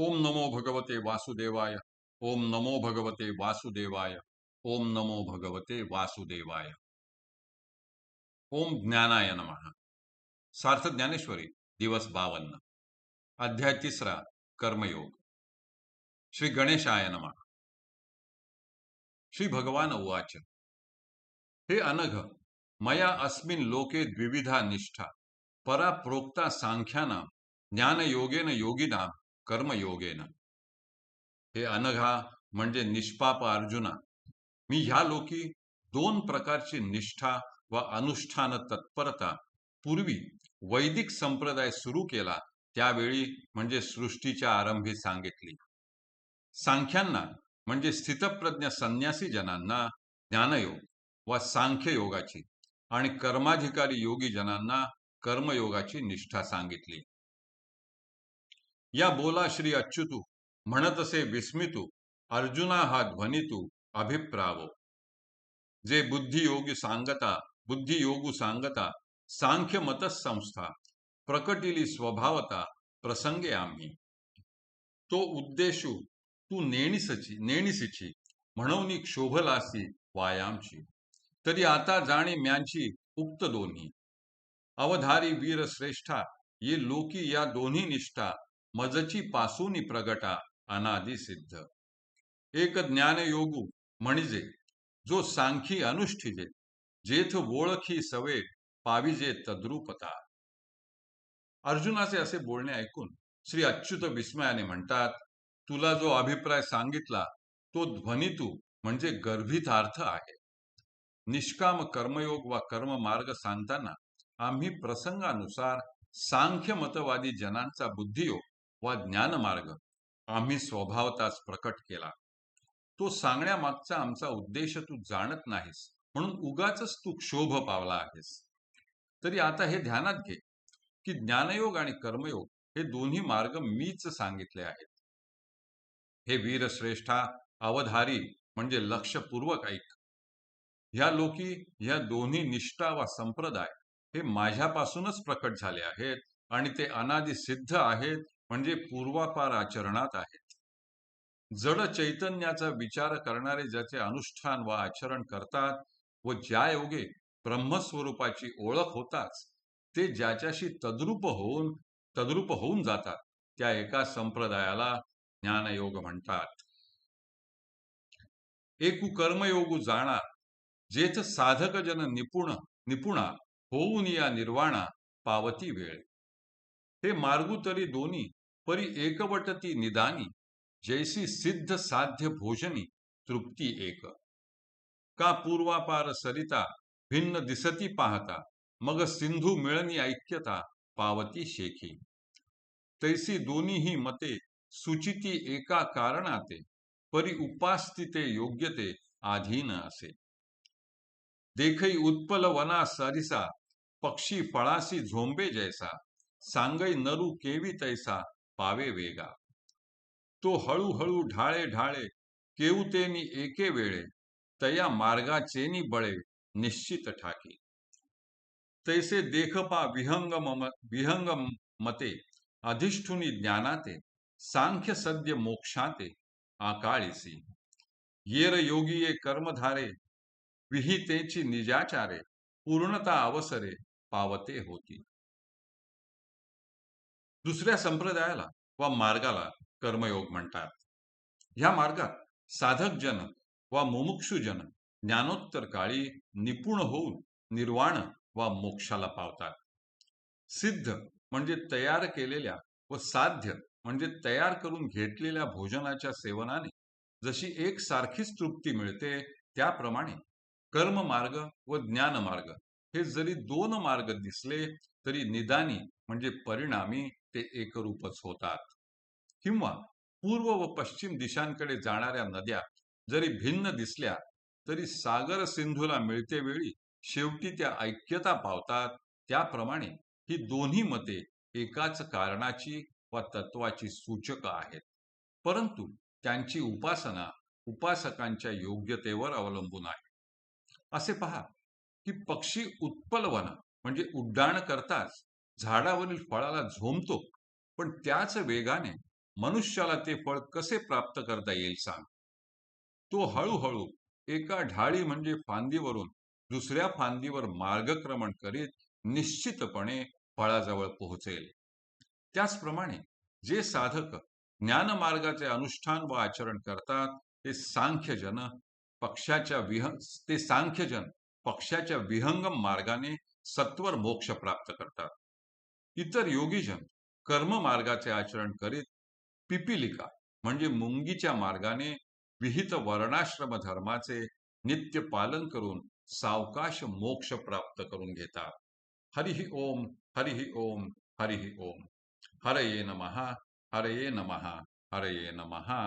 ओम नमो भगवते वासुदेवाय। ओम नमो भगवते वासुदेवाय। ओम नमो भगवते वासुदेवाय। ओम ज्ञानाय नम। सार्थ ज्ञानेश्वरी, दिवस बावन्न। अध्याय तिसरा, कर्मयोग। श्री गणेशाय नमः। श्री भगवान उवाच। हे अनघ, मया अस्मिन् लोके द्विविधा निष्ठा, परा प्रोक्ता सांख्यानां, ज्ञानयोगेन योगिनां कर्मयोगेन. हे अनघा म्हणजे निष्पाप अर्जुना. मी ह्या लोकी दोन प्रकारची निष्ठा व अनुष्ठान तत्परता पूर्वी वैदिक संप्रदाय सुरू केला त्यावेळी म्हणजे सृष्टीच्या आरंभी सांगितली. सांख्यांना म्हणजे स्थितप्रज्ञ संन्यासी जनांना ज्ञानयोग व सांख्ययोगाची आणि कर्माधिकारी योगी जनांना कर्मयोगाची निष्ठा सांगितली. या बोला श्री अच्युतू म्हणतसे विस्मितू अर्जुना हा ध्वनितू अभिप्रावो. जे बुद्धियोगी सांगता बुद्धियोगू सांगता सांख्य मतसंस्था प्रकटिली स्वभावता प्रसंगे आम्ही. तो उद्देशू तू नेणीसची नेणीसीची म्हणून क्षोभलासी वायामची तरी आता जाणे म्यांची उक्त दोन्ही. अवधारी वीर श्रेष्ठा ये लोकी या दोन्ही निष्ठा मजची पासूनी प्रगटा अनादि सिद्ध. एक ज्ञान योगू म्हणजे जो सांखी अनुष्ठिजे जेथ ओळखी सवे पाविजे तद्रुपता. अर्जुनाचे असे बोलणे ऐकून श्री अच्युत विस्मयाने म्हणतात तुला जो अभिप्राय सांगितला तो ध्वनितू म्हणजे गर्भितार्थ आहे. निष्काम कर्मयोग वा कर्म मार्ग सांगताना आम्ही प्रसंगानुसार सांख्य मतवादी जनांचा बुद्धियोग वा ज्ञानमार्ग. आम्ही स्वभावताच प्रकट केला. तो सांगण्यामागचा आमचा उद्देश तू जाणत नाहीस म्हणून उगाच तू क्षोभ पावला आहेस. तरी आता हे ध्यानात घे की ज्ञानयोग आणि कर्मयोग हे दोन्ही मार्ग मीच सांगितले आहेत. हे वीरश्रेष्ठा अवधारी म्हणजे लक्षपूर्वक ऐक. ह्या लोकी ह्या दोन्ही निष्ठा वा संप्रदाय हे माझ्यापासूनच प्रकट झाले आहेत आणि ते अनादि सिद्ध आहेत म्हणजे पूर्वापार आचरणात आहेत. जड चैतन्याचा विचार करणारे ज्याचे अनुष्ठान व आचरण करतात व ज्या योगे ब्रह्मस्वरूपाची ओळख होताच ते ज्याच्याशी तद्रूप होऊन तद्रूप होऊन जातात त्या एका संप्रदायाला ज्ञानयोग म्हणतात. एकू कर्मयोगू जाणार जेथ साधक जन निपुण निपुणा होऊन या निर्वाणा पावती वेळ. हे मार्गू तरी दोन्ही परी एकवटती निदानी जैसी सिद्ध साध्य भोजनी तृप्ती एक। का पूर्वापार सरिता भिन्न दिसती पाहता मग सिंधू मिळणी ऐक्यता पावती शेखी। तैसी दोन्ही मते सुचिती एका कारणाते परी उपास्तिते योग्यते आधीन असे। देखई उत्पल वना सरिसा पक्षी फळासी झोंबे जैसा सांगई नरू केवी तैसा पावे वेगा. तो हळूहळू ढाळे ढाळे केवतेनी एके वेळे तया मार्गाचेनी बळे निश्चित ठाके. तैसे देखपा विहंगम विहंगम मते अधिष्ठुनी ज्ञानाते सांख्य सद्य मोक्षाते आकाळीसी येर योगिये कर्मधारे विहितेची निजाचारे पूर्णता अवसरे पावते होती. दुसऱ्या संप्रदायाला वा मार्गाला कर्मयोग म्हणतात. ह्या मार्गात साधक जन वा मुमुक्षुजन ज्ञानोत्तर काळी निपुण होऊन निर्वाण वा मोक्षाला पावतात. सिद्ध म्हणजे तयार केलेल्या व साध्य म्हणजे तयार करून घेतलेल्या भोजनाच्या सेवनाने जशी एक सारखीच तृप्ती मिळते त्याप्रमाणे कर्म मार्ग व ज्ञान मार्ग हे जरी दोन मार्ग दिसले तरी निदानी म्हणजे परिणामी ते एकरूपच होतात. किंवा पूर्व व पश्चिम दिशांकडे जाणाऱ्या नद्या जरी भिन्न दिसल्या तरी सागर सिंधूला मिळते वेळी शेवटी त्या ऐक्यता पावतात. त्याप्रमाणे ही दोन्ही मते एकाच कारणाची व तत्वाची सूचक आहेत. परंतु त्यांची उपासना उपासकांच्या योग्यतेवर अवलंबून आहे. असे पहा की पक्षी उत्पलवन म्हणजे उड्डाण करताच झाडावरील फळाला झोमतो पण त्याच वेगाने मनुष्याला ते फळ कसे प्राप्त करता येईल सांग. तो हळूहळू एका ढाळी म्हणजे फांदीवरून दुसऱ्या फांदीवर मार्गक्रमण करीत निश्चितपणे फळाजवळ पोहोचेल. त्याचप्रमाणे जे साधक ज्ञानमार्गाचे अनुष्ठान व आचरण करतात ते सांख्यजन पक्षाच्या विह ते सांख्यजन पक्षाच्या विहंगम मार्गाने सत्वर मोक्ष प्राप्त करतात. इतर योगीजन कर्म मार्गाचे आचरण करीत पिपिलिका म्हणजे मुंगीच्या मार्गाने विहित वर्णाश्रम धर्माचे नित्य पालन करून सावकाश मोक्ष प्राप्त करून घेतात. हरिहि ओम हरिहि ओम हरिहि ओम. हरये नमहा हरये नमहा हरये नमहा